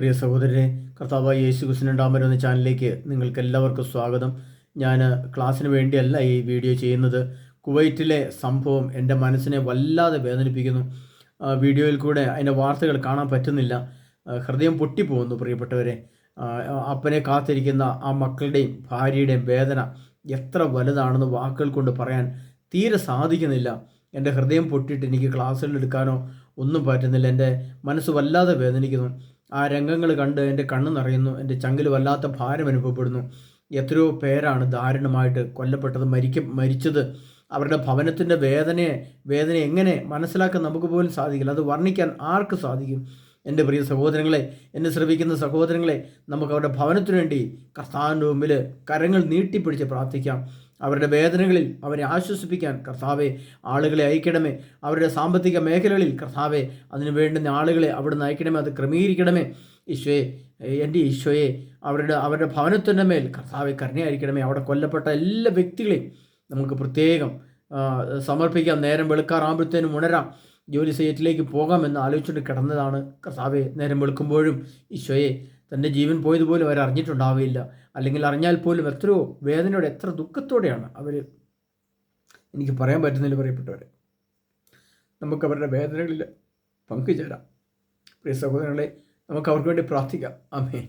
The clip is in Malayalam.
പ്രിയ സഹോദരനെ കർത്താവായ യേശു ക്രിസ്തുണ്ടാമൻ എന്ന ചാനലിലേക്ക് നിങ്ങൾക്ക് എല്ലാവർക്കും സ്വാഗതം. ഞാൻ ക്ലാസ്സിന് വേണ്ടിയല്ല ഈ വീഡിയോ ചെയ്യുന്നത്. കുവൈറ്റിലെ സംഭവം എന്റെ മനസ്സിനെ വല്ലാതെ വേദനിപ്പിക്കുന്നു. വീഡിയോയിൽ കൂടെ അതിന്റെ വാർത്തകൾ കാണാൻ പറ്റുന്നില്ല. ഹൃദയം പൊട്ടിപ്പോകുന്നു പ്രിയപ്പെട്ടവരെ. അപ്പനെ കാത്തിരിക്കുന്ന ആ മക്കളുടെയും ഭാര്യയുടെയും വേദന എത്ര വലുതാണെന്ന് വാക്കുകൾ കൊണ്ട് പറയാൻ തീരെ സാധിക്കുന്നില്ല. എന്റെ ഹൃദയം പൊട്ടിയിട്ട് എനിക്ക് ക്ലാസ്സുകളിൽ എടുക്കാനോ ഒന്നും പറ്റുന്നില്ല. എന്റെ മനസ്സ് വല്ലാതെ വേദനിക്കുന്നു. ആ രംഗങ്ങൾ കണ്ട് എന്റെ കണ്ണ് നിറയുന്നു എന്റെ ചങ്കിൽ വല്ലാത്ത ഭാരം അനുഭവപ്പെടുന്നു. എത്രയോ പേരാണ് ദാരുണമായിട്ട് കൊല്ലപ്പെട്ടത് മരിക്ക മരിച്ചത്. അവരുടെ ഭവനത്തിന്റെ വേദനയെ വേദന എങ്ങനെ മനസ്സിലാക്കാൻ നമുക്ക് പോലും സാധിക്കില്ല. അത് വർണിക്കാൻ ആർക്ക് സാധിക്കും? എന്റെ പ്രിയ സഹോദരങ്ങളെ എന്നെ ശ്രമിക്കുന്ന സഹോദരങ്ങളെ നമുക്ക് അവരുടെ ഭവനത്തിനു വേണ്ടി കർത്താവിന്റെ മുമ്പിൽ കരങ്ങൾ നീട്ടിപ്പിടിച്ച് പ്രാർത്ഥിക്കാം. അവരുടെ വേദനകളിൽ അവരെ ആശ്വസിപ്പിക്കാൻ കർത്താവെ ആളുകളെ അയക്കണമേ. അവരുടെ സാമ്പത്തിക മേഖലകളിൽ കർത്താവെ അതിനു വേണ്ടുന്ന ആളുകളെ അവിടുന്ന് അയക്കണമേ. അത് ക്രമീകരിക്കണമേ. ഈശോയെ എന്റെ ഈശോയെ അവരുടെ അവരുടെ ഭവനത്തിന്റെ മേൽ കർത്താവെ കരുണയായിരിക്കണമേ. അവിടെ കൊല്ലപ്പെട്ട എല്ലാ വ്യക്തികളെയും നമുക്ക് പ്രത്യേകം സമർപ്പിക്കാം. നേരം വെളുക്കാറാകുമ്പോഴത്തേനും ഉണരാം. ജോലി സൈറ്റിലേക്ക് പോകാമെന്ന് ആലോചിച്ചുകൊണ്ട് കിടന്നതാണ് കർത്താവെ. നേരം വെളുക്കുമ്പോഴും ഈശോയെ തന്റെ ജീവൻ പോയതുപോലും അവർ അറിഞ്ഞിട്ടുണ്ടാവില്ല. അല്ലെങ്കിൽ അറിഞ്ഞാൽ പോലും എത്രയോ വേദനയോടെ എത്ര ദുഃഖത്തോടെയാണ് അവർ എനിക്ക് പറയാൻ പറ്റുന്നില്ല പറയപ്പെട്ടവരെ നമുക്ക് അവരുടെ വേദനകളിൽ പങ്കുചേരാം. പ്രിയ സഹോദരങ്ങളെ നമുക്ക് അവർക്ക് വേണ്ടി പ്രാർത്ഥിക്കാം. അമേ